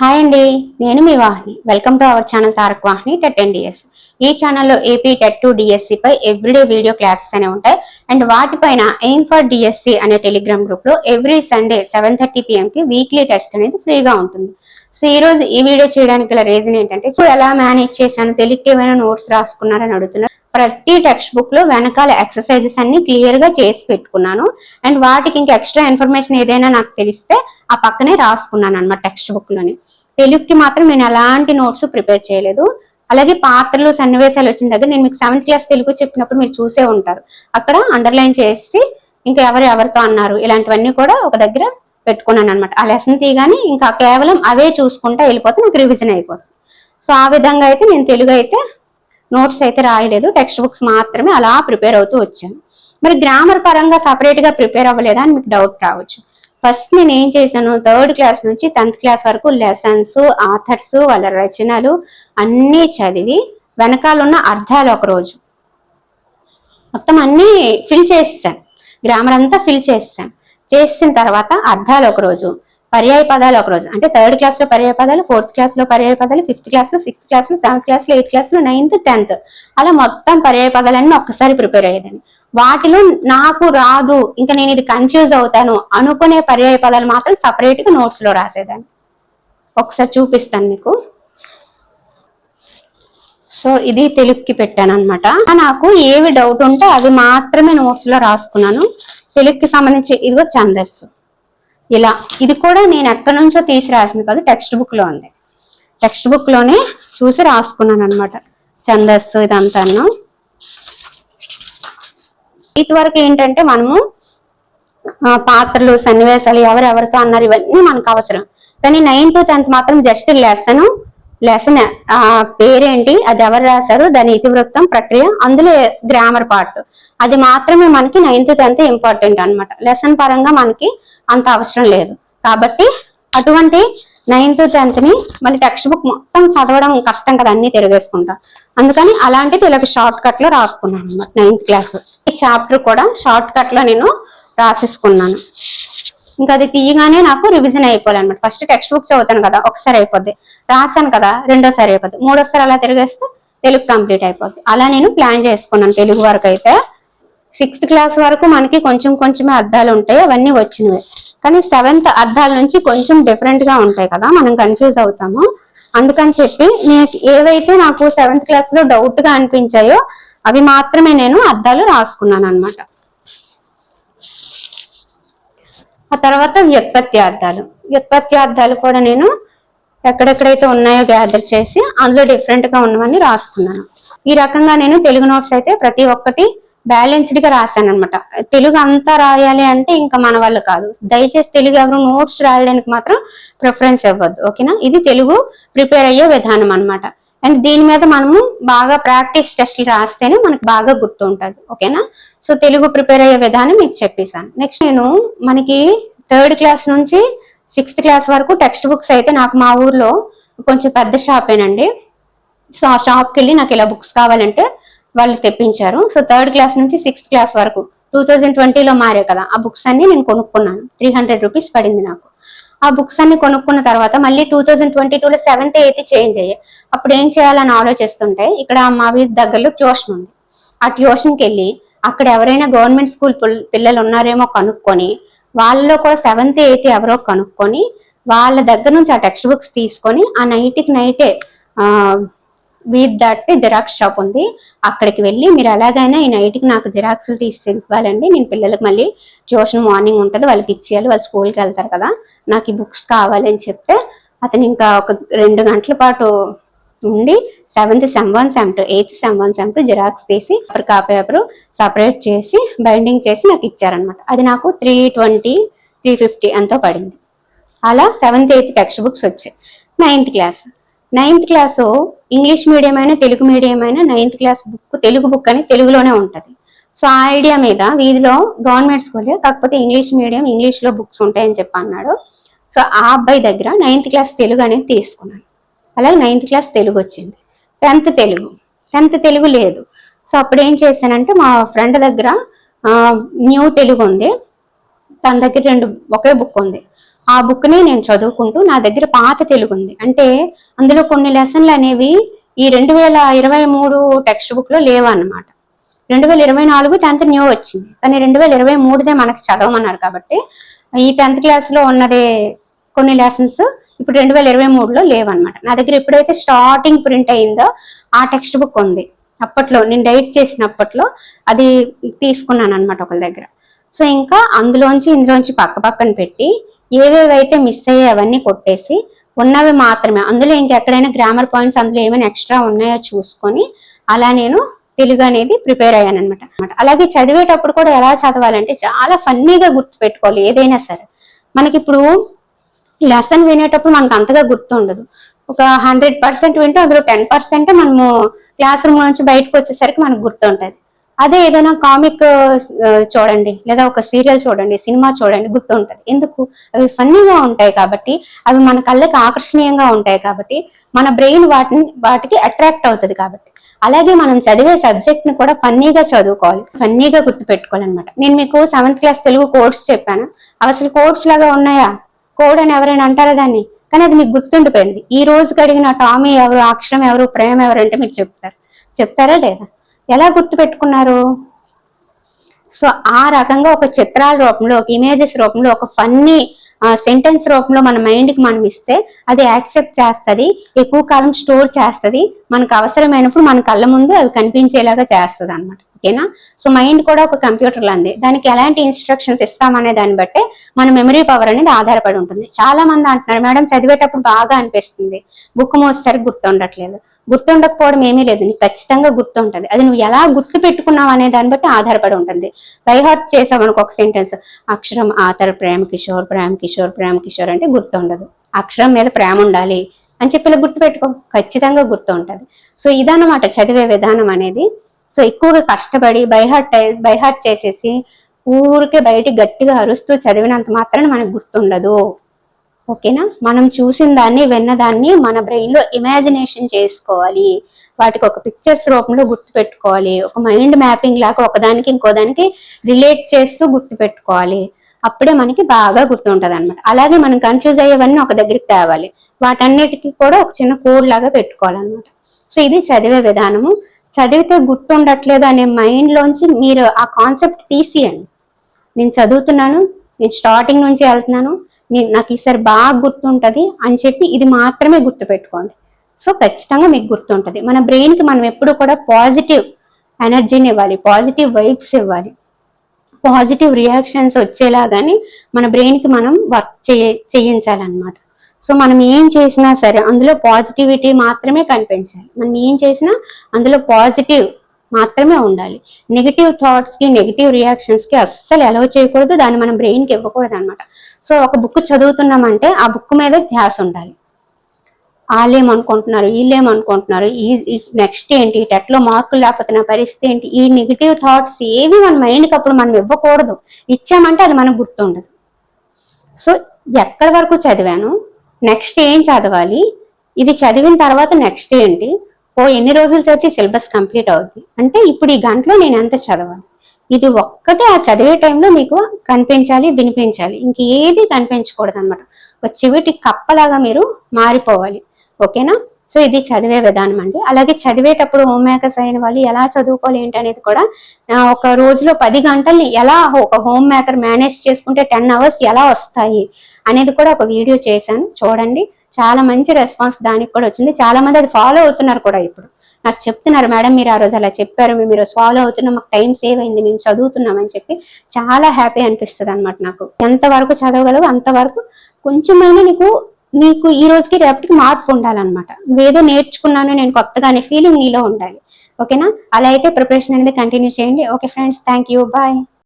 Hi అండి నేను మీ Vahini. Welcome to our channel Tarak Vahini TET DS ఈ ఛానల్లో ఏపీ టెట్ టు డిఎస్సి పై ఎవ్రీడే వీడియో క్లాసెస్ అనే ఉంటాయి. అండ్ వాటిపైన ఎయిమ్ ఫర్ డిఎస్సి అనే టెలిగ్రామ్ గ్రూప్లో every Sunday seven thirty PM కి వీక్లీ టెస్ట్ అనేది ఫ్రీగా ఉంటుంది. సో ఈ రోజు ఈ వీడియో చేయడానికి గల రీజన్ ఏంటంటే సో ఎలా మేనేజ్ చేశాను తెలియక ఏమైనా నోట్స్ రాసుకున్నారని అడుగుతున్నారు. ప్రతి టెక్స్ట్ బుక్లో వెనకాల ఎక్సర్సైజెస్ అన్ని క్లియర్గా చేసి పెట్టుకున్నాను. అండ్ వాటికి ఇంకా ఎక్స్ట్రా ఇన్ఫర్మేషన్ ఏదైనా నాకు తెలిస్తే ఆ పక్కనే రాసుకున్నాను అనమాట టెక్స్ట్ బుక్లోని. తెలుగుకి మాత్రం నేను ఎలాంటి నోట్స్ ప్రిపేర్ చేయలేదు. అలాగే పాత్రలు సన్నివేశాలు వచ్చిన దగ్గర నేను మీకు సెవెంత్ క్లాస్ తెలుగు చెప్పినప్పుడు మీరు చూసే ఉంటారు. అక్కడ అండర్లైన్ చేసి ఇంకా ఎవరు ఎవరితో అన్నారు ఇలాంటివన్నీ కూడా ఒక దగ్గర పెట్టుకున్నాను అనమాట ఆ లెసన్ తీయగానే ఇంకా కేవలం అవే చూసుకుంటా వెళ్ళిపోతే నాకు రివిజన్ అయిపోతుంది. సో ఆ విధంగా అయితే నేను తెలుగు అయితే నోట్స్ అయితే రాయలేదు. టెక్స్ట్ బుక్స్ మాత్రమే అలా ప్రిపేర్ అవుతూ వచ్చాను. మరి గ్రామర్ పరంగా సపరేట్గా ప్రిపేర్ అవ్వలేదా అని మీకు డౌట్ రావచ్చు. ఫస్ట్ నేను ఏం చేశాను? థర్డ్ క్లాస్ నుంచి టెన్త్ క్లాస్ వరకు లెసన్స్ ఆథర్స్ వాళ్ళ రచనలు అన్నీ చదివి వెనకాల ఉన్న అర్థాలు ఒక రోజు. మొత్తం అన్నీ ఫిల్ చేస్తాను గ్రామర్ అంతా ఫిల్ చేస్తాను చేసిన తర్వాత అర్థాలు ఒక రోజు పర్యాయ పదాలు ఒక రోజు. అంటే థర్డ్ క్లాస్లో పర్యాయ పదాలు ఫోర్త్ క్లాస్లో పర్యాయ పదాలు ఫిఫ్త్ క్లాస్లో సిక్స్త్ క్లాస్లో సెవెంత్ క్లాస్లో ఎయిత్ క్లాస్లో నైన్త్ టెన్త్. అలా మొత్తం పర్యాయ పదాలన్నీ ఒక్కసారి ప్రిపేర్ అయ్యేదాన్ని. వాటిలో నాకు రాదు. ఇంకా నేను ఇది కన్ఫ్యూజ్ అవుతాను. అనుకునే పర్యాయ పదాలు మాత్రం సపరేట్గా నోట్స్లో రాసేదాన్ని. ఒకసారి చూపిస్తాను మీకు. సో ఇది తెలుగుకి పెట్టాను అనమాట నాకు ఏవి డౌట్ ఉంటే అవి మాత్రమే నోట్స్లో రాసుకున్నాను. తెలుగుకి సంబంధించి ఇదిగో ఛందస్సు. ఇలా. ఇది కూడా నేను ఎక్కడి నుంచో తీసి రాసింది కాదు టెక్స్ట్ బుక్లో ఉంది టెక్స్ట్ బుక్లోనే చూసి రాసుకున్నాను అనమాట ఛందస్సు ఇదంతాను. ఇది వరకు ఏంటంటే మనము పాత్రలు సన్నివేశాలు ఎవరెవరితో అన్నారు ఇవన్నీ మనకు అవసరం. కానీ నైన్త్ టెన్త్ మాత్రం జస్ట్ లెసన్ లెసన్. ఆ పేరేంటి? అది ఎవరు రాశారు? దాని ఇతివృత్తం ప్రక్రియ. అందులో గ్రామర్ పార్ట్. అది మాత్రమే మనకి నైన్త్ టెన్త్ ఇంపార్టెంట్ అన్నమాట. లెసన్ పరంగా మనకి అంత అవసరం లేదు. కాబట్టి అటువంటి నైన్త్ టెన్త్ని మళ్ళీ టెక్స్ట్ బుక్ మొత్తం చదవడం కష్టం కదా అన్ని తిరిగేసుకుంటా. అందుకని అలాంటిది ఇలా షార్ట్ కట్లో రాసుకున్నాను అనమాట నైన్త్ క్లాస్ ఈ చాప్టర్ కూడా షార్ట్ కట్లో నేను రాసేసుకున్నాను. ఇంకా అది తీయగానే నాకు రివిజన్ అయిపోవాలన్నమాట. ఫస్ట్ టెక్స్ట్ బుక్ చదువుతాను కదా ఒకసారి అయిపోద్ది. రాశాను కదా రెండోసారి అయిపోద్ది. మూడోసారి అలా తిరిగేస్తే తెలుగు కంప్లీట్ అయిపోద్ది. అలా నేను ప్లాన్ చేసుకున్నాను తెలుగు వరకు అయితే. సిక్స్త్ క్లాస్ వరకు మనకి కొంచెం కొంచెమే అర్థాలు ఉంటాయి అవన్నీ వచ్చినవి. కానీ సెవెంత్ అర్థాల నుంచి కొంచెం డిఫరెంట్గా ఉంటాయి కదా మనం కన్ఫ్యూజ్ అవుతాము. అందుకని చెప్పి నేను ఏవైతే నాకు సెవెంత్ క్లాస్లో డౌట్గా అనిపించాయో అవి మాత్రమే నేను అర్థాలు రాసుకున్నాను అనమాట ఆ తర్వాత వ్యుత్పత్తి అర్థాలు వ్యుత్పత్తి అర్థాలు కూడా నేను ఎక్కడెక్కడైతే ఉన్నాయో గ్యాదర్ చేసి అందులో డిఫరెంట్గా ఉన్నవన్నీ రాసుకున్నాను. ఈ రకంగా నేను తెలుగు నోట్స్ అయితే ప్రతి ఒక్కటి బ్యాలెన్స్డ్గా రాశాను అనమాట తెలుగు అంతా రాయాలి అంటే ఇంకా మన వాళ్ళు కాదు. దయచేసి తెలుగు ఎవరు నోట్స్ రాయడానికి మాత్రం ప్రిఫరెన్స్ ఇవ్వద్దు. ఓకేనా? ఇది తెలుగు ప్రిపేర్ అయ్యే విధానం అనమాట అండ్ దీని మీద మనము బాగా ప్రాక్టీస్ టెస్ట్లు రాస్తేనే మనకు బాగా గుర్తు ఉంటుంది ఓకేనా? సో తెలుగు ప్రిపేర్ అయ్యే విధానం మీకు చెప్పేశాను. నెక్స్ట్ నేను మనకి థర్డ్ క్లాస్ నుంచి సిక్స్త్ క్లాస్ వరకు టెక్స్ట్ బుక్స్ అయితే నాకు మా ఊర్లో కొంచెం పెద్ద షాపేనండి. సో ఆ షాప్కి వెళ్ళి నాకు ఇలా బుక్స్ కావాలంటే వాళ్ళు తెప్పించారు. సో థర్డ్ క్లాస్ నుంచి సిక్స్త్ క్లాస్ వరకు టూ థౌజండ్ ట్వంటీలో మారే కదా ఆ బుక్స్ అన్ని నేను కొనుక్కున్నాను. త్రీ హండ్రెడ్ రూపీస్ పడింది నాకు. ఆ బుక్స్ అన్ని కొనుక్కున్న తర్వాత మళ్ళీ టూ థౌజండ్ ట్వంటీ టూలో సెవెంత్ ఎయిత్ చేంజ్ అయ్యాయి. అప్పుడు ఏం చేయాలని ఆలోచిస్తుంటే ఇక్కడ మా వీధి దగ్గరలో ట్యూషన్ ఉంది. ఆ ట్యూషన్కి వెళ్ళి అక్కడ ఎవరైనా గవర్నమెంట్ స్కూల్ పిల్లలు ఉన్నారేమో కనుక్కొని వాళ్ళలో కూడా సెవెంత్ ఎయిత్ ఎవరో కనుక్కొని వాళ్ళ దగ్గర నుంచి ఆ టెక్స్ట్ బుక్స్ తీసుకొని ఆ నైట్కి నైటే వీధి దాటితే జిరాక్స్ షాప్ ఉంది. అక్కడికి వెళ్ళి మీరు ఎలాగైనా ఈ నైట్కి నాకు జిరాక్స్లు తీసి ఇవ్వాలండి. నేను పిల్లలకు మళ్ళీ ట్యూషన్ మార్నింగ్ ఉంటుంది. వాళ్ళకి ఇచ్చేయాలి. వాళ్ళు స్కూల్కి వెళ్తారు కదా. నాకు ఈ బుక్స్ కావాలి అని చెప్తే అతను ఇంకా ఒక రెండు గంటల పాటు ఉండి seventh sem one sem two eighth sem one sem two xerox తీసి పేపర్ కా పేపర్ సపరేట్ చేసి బైండింగ్ చేసి నాకు ఇచ్చారనమాట అది నాకు త్రీ ట్వంటీ త్రీ ఫిఫ్టీ ఎంతో పడింది. అలా సెవెంత్ ఎయిత్ టెక్స్ట్ బుక్స్ వచ్చాయి. Ninth class ninth class English medium అయినా తెలుగు మీడియం అయినా ninth class book Telugu book అని తెలుగులోనే ఉంటుంది. సో ఆ ఐడియా మీద వీధిలో గవర్నమెంట్ స్కూల్లో కాకపోతే ఇంగ్లీష్ మీడియం ఇంగ్లీష్లో బుక్స్ ఉంటాయని చెప్పి అన్నాడు. సో ఆ అబ్బాయి దగ్గర నైన్త్ క్లాస్ తెలుగు అనేది తీసుకున్నాను అలాగే నైన్త్ క్లాస్ తెలుగు వచ్చింది. టెన్త్ తెలుగు. టెన్త్ తెలుగు లేదు. సో అప్పుడు ఏం చేశానంటే మా ఫ్రెండ్ దగ్గర న్యూ తెలుగు ఉంది. తన దగ్గర రెండు ఒకే బుక్ ఉంది. ఆ బుక్ని నేను చదువుకుంటూ నా దగ్గర పాత తెలుగు ఉంది. అంటే అందులో కొన్ని లెసన్లు అనేవి ఈ రెండు వేల ఇరవై మూడు టెక్స్ట్ బుక్లో లేవన్నమాట. రెండు వేల ఇరవై నాలుగు టెన్త్ న్యూ వచ్చింది. కానీ రెండు వేల ఇరవై మూడుదే మనకి చదవమన్నారు కాబట్టి ఈ టెన్త్ క్లాస్లో ఉన్నదే కొన్ని లెసన్స్ ఇప్పుడు రెండు వేల ఇరవై మూడులో లేవన్నమాట. నా దగ్గర ఎప్పుడైతే స్టార్టింగ్ ప్రింట్ అయిందో ఆ టెక్స్ట్ బుక్ ఉంది. అప్పట్లో నేను డైట్ చేసినప్పట్లో అది తీసుకున్నాను అనమాట ఒకరి దగ్గర. సో ఇంకా అందులోంచి ఇందులోంచి పక్క పక్కన పెట్టి ఏవేవైతే మిస్ అయ్యే అవన్నీ కొట్టేసి ఉన్నవి మాత్రమే. అందులో ఇంకెక్కడైనా గ్రామర్ పాయింట్స్ అందులో ఏమైనా ఎక్స్ట్రా ఉన్నాయో చూసుకొని అలా నేను తెలుగు అనేది ప్రిపేర్ అయ్యాను అనమాట అలాగే చదివేటప్పుడు కూడా ఎలా చదవాలంటే చాలా ఫన్నీగా గుర్తు పెట్టుకోవాలి ఏదైనా సరే. మనకి ఇప్పుడు లెసన్ వినేటప్పుడు మనకు అంతగా గుర్తు ఉండదు. ఒక హండ్రెడ్ పర్సెంట్ వింటే అందులో టెన్ పర్సెంట్ మనము క్లాస్ రూమ్ నుంచి బయటకు వచ్చేసరికి మనకు గుర్తుంటది అదే ఏదైనా కామిక్ చూడండి లేదా ఒక సీరియల్ చూడండి సినిమా చూడండి గుర్తుంటుంది. ఎందుకు? అవి ఫన్నీగా ఉంటాయి కాబట్టి అవి మన కళ్ళకి ఆకర్షణీయంగా ఉంటాయి కాబట్టి మన బ్రెయిన్ వాటిని వాటికి అట్రాక్ట్ అవుతుంది కాబట్టి. అలాగే మనం చదివే సబ్జెక్ట్ని కూడా ఫన్నీగా చదువుకోవాలి. ఫన్నీగా గుర్తుపెట్టుకోవాలన్నమాట. నేను మీకు సెవెంత్ క్లాస్ తెలుగు కోర్స్ చెప్పాను. అసలు కోడ్స్ లాగా ఉన్నాయా? కోడ్ అని ఎవరైనా అంటారా దాన్ని? కానీ అది మీకు గుర్తుండిపోయింది. ఈ రోజు కడిగిన టామీ ఎవరు అక్షరం ఎవరు ప్రేమ ఎవరు అంటే మీకు చెప్తారు. చెప్తారా లేదా? ఎలా గుర్తు పెట్టుకున్నారు సో ఆ రకంగా ఒక చిత్రాల రూపంలో ఒక ఇమేజెస్ రూపంలో ఒక ఫన్నీ సెంటెన్స్ రూపంలో మన మైండ్కి మనం ఇస్తే అది యాక్సెప్ట్ చేస్తుంది ఎక్కువ కాలం స్టోర్ చేస్తుంది మనకు అవసరమైనప్పుడు మన కళ్ళ ముందు అవి కనిపించేలాగా చేస్తుంది అనమాట ఓకేనా? సో మైండ్ కూడా ఒక కంప్యూటర్ లాంటి దానికి ఎలాంటి ఇన్స్ట్రక్షన్స్ ఇస్తామనే దాన్ని బట్టే మన మెమరీ పవర్ అనేది ఆధారపడి ఉంటుంది. చాలా మంది అంటున్నారు మేడం చదివేటప్పుడు బాగా అనిపిస్తుంది. బుక్ మోస్తారు గుర్తుండట్లేదు గుర్తుండకపోవడం ఏమీ లేదు. నీకు ఖచ్చితంగా గుర్తుంటది. అది నువ్వు ఎలా గుర్తు పెట్టుకున్నావు అనే దాన్ని బట్టి ఆధారపడి ఉంటుంది. బైహార్ట్ చేసావు అనుకో ఒక సెంటెన్స్ అక్షరం ఆతర్ ప్రేమ కిషోర్ ప్రేమ కిషోర్ ప్రేమ కిషోర్ అంటే గుర్తుండదు. అక్షరం మీద ప్రేమ ఉండాలి అని చెప్పి గుర్తు పెట్టుకో. ఖచ్చితంగా గుర్తు ఉంటుంది సో ఇదన్నమాట చదివే విధానం అనేది. సో ఎక్కువగా కష్టపడి బైహార్ట్ బైహార్ట్ చేసేసి ఊరికే బయటికి గట్టిగా అరుస్తూ చదివినంత మాత్రాన మనకు గుర్తుండదు. ఓకేనా? మనం చూసిన దాన్ని విన్నదాన్ని మన బ్రెయిన్లో ఇమాజినేషన్ చేసుకోవాలి. వాటికి ఒక పిక్చర్స్ రూపంలో గుర్తు పెట్టుకోవాలి. ఒక మైండ్ మ్యాపింగ్ లాగా ఒకదానికి ఇంకో దానికి రిలేట్ చేస్తూ గుర్తు పెట్టుకోవాలి. అప్పుడే మనకి బాగా గుర్తుంటది అనమాట అలాగే మనం కన్ఫ్యూజ్ అయ్యేవన్నీ ఒక దగ్గరికి తేవాలి. వాటన్నిటికీ కూడా ఒక చిన్న కోడ్ లాగా పెట్టుకోవాలన్నమాట. సో ఇది చదివే విధానము. చదివితే గుర్తుండట్లేదు అనే మైండ్లోంచి మీరు ఆ కాన్సెప్ట్ తీసియండి. నేను చదువుతున్నాను నేను స్టార్టింగ్ నుంచి వెళ్తున్నాను నేను నాకు ఈసారి బాగా గుర్తుంటుంది అని చెప్పి ఇది మాత్రమే గుర్తుపెట్టుకోండి. సో ఖచ్చితంగా మీకు గుర్తుంటుంది. మన బ్రెయిన్కి మనం ఎప్పుడు కూడా పాజిటివ్ ఎనర్జీని ఇవ్వాలి పాజిటివ్ వైబ్స్ ఇవ్వాలి. పాజిటివ్ రియాక్షన్స్ వచ్చేలాగానే మన బ్రెయిన్కి మనం వర్క్ చేయ చేయించాలన్నమాట. సో మనం ఏం చేసినా సరే అందులో పాజిటివిటీ మాత్రమే కనిపించాలి. మనం ఏం చేసినా అందులో పాజిటివ్ మాత్రమే ఉండాలి. నెగిటివ్ థాట్స్కి నెగిటివ్ రియాక్షన్స్కి అస్సలు అలౌ చేయకూడదు. దాన్ని మనం బ్రెయిన్కి ఇవ్వకూడదు అనమాట సో ఒక బుక్ చదువుతున్నామంటే ఆ బుక్ మీద ధ్యాస ఉండాలి. వాళ్ళేమనుకుంటున్నారు వీళ్ళేమనుకుంటున్నారు ఈ నెక్స్ట్ ఏంటి టెట్లో మార్కులు లేకపోతే నా పరిస్థితి ఏంటి ఈ నెగిటివ్ థాట్స్ ఏవి మన మైండ్కి అప్పుడు మనం ఇవ్వకూడదు. ఇచ్చామంటే అది మనకు గుర్తుండదు సో ఎక్కడి వరకు చదివాను నెక్స్ట్ ఏం చదవాలి ఇది చదివిన తర్వాత నెక్స్ట్ ఏంటి ఓ ఎన్ని రోజులు చదివితే సిలబస్ కంప్లీట్ అవుద్ది అంటే ఇప్పుడు ఈ గంటలో నేను ఎంత చదవాలి? ఇది ఒక్కటే ఆ చదివే టైంలో మీకు కనిపించాలి వినిపించాలి. ఇంకేది కనిపించకూడదు అనమాట ఒక చెవిటి కప్పలాగా మీరు మారిపోవాలి. ఓకేనా? సో ఇది చదివే విధానం అండి. అలాగే చదివేటప్పుడు హోమ్ మేకర్స్ అయిన వాళ్ళు ఎలా చదువుకోవాలి ఏంటి అనేది కూడా ఒక రోజులో పది గంటల్ని ఎలా ఒక హోమ్ మేకర్ మేనేజ్ చేసుకుంటే టెన్ అవర్స్ ఎలా వస్తాయి అనేది కూడా ఒక వీడియో చేశాను. చూడండి. చాలా మంచి రెస్పాన్స్ దానికి కూడా వచ్చింది. చాలా మంది అది ఫాలో అవుతున్నారు కూడా ఇప్పుడు. నాకు చెప్తున్నారు మేడం మీరు ఆ రోజు అలా చెప్పారు మేము మీరు ఫాలో అవుతున్నాం మాకు టైం సేవ్ అయింది మేము చదువుతున్నాం అని చెప్పి చాలా హ్యాపీ అనిపిస్తుంది అనమాట నాకు ఎంతవరకు చదవగలవు అంతవరకు కొంచెమైనా నీకు నీకు ఈ రోజుకి రేపటికి మార్పు ఉండాలన్నమాట. నువ్వేదో నేర్చుకున్నాను నేను కొత్తగా అనే ఫీలింగ్ నీలో ఉండాలి. ఓకేనా? అలా అయితే ప్రిపరేషన్ అనేది కంటిన్యూ చేయండి. Okay friends thank you bye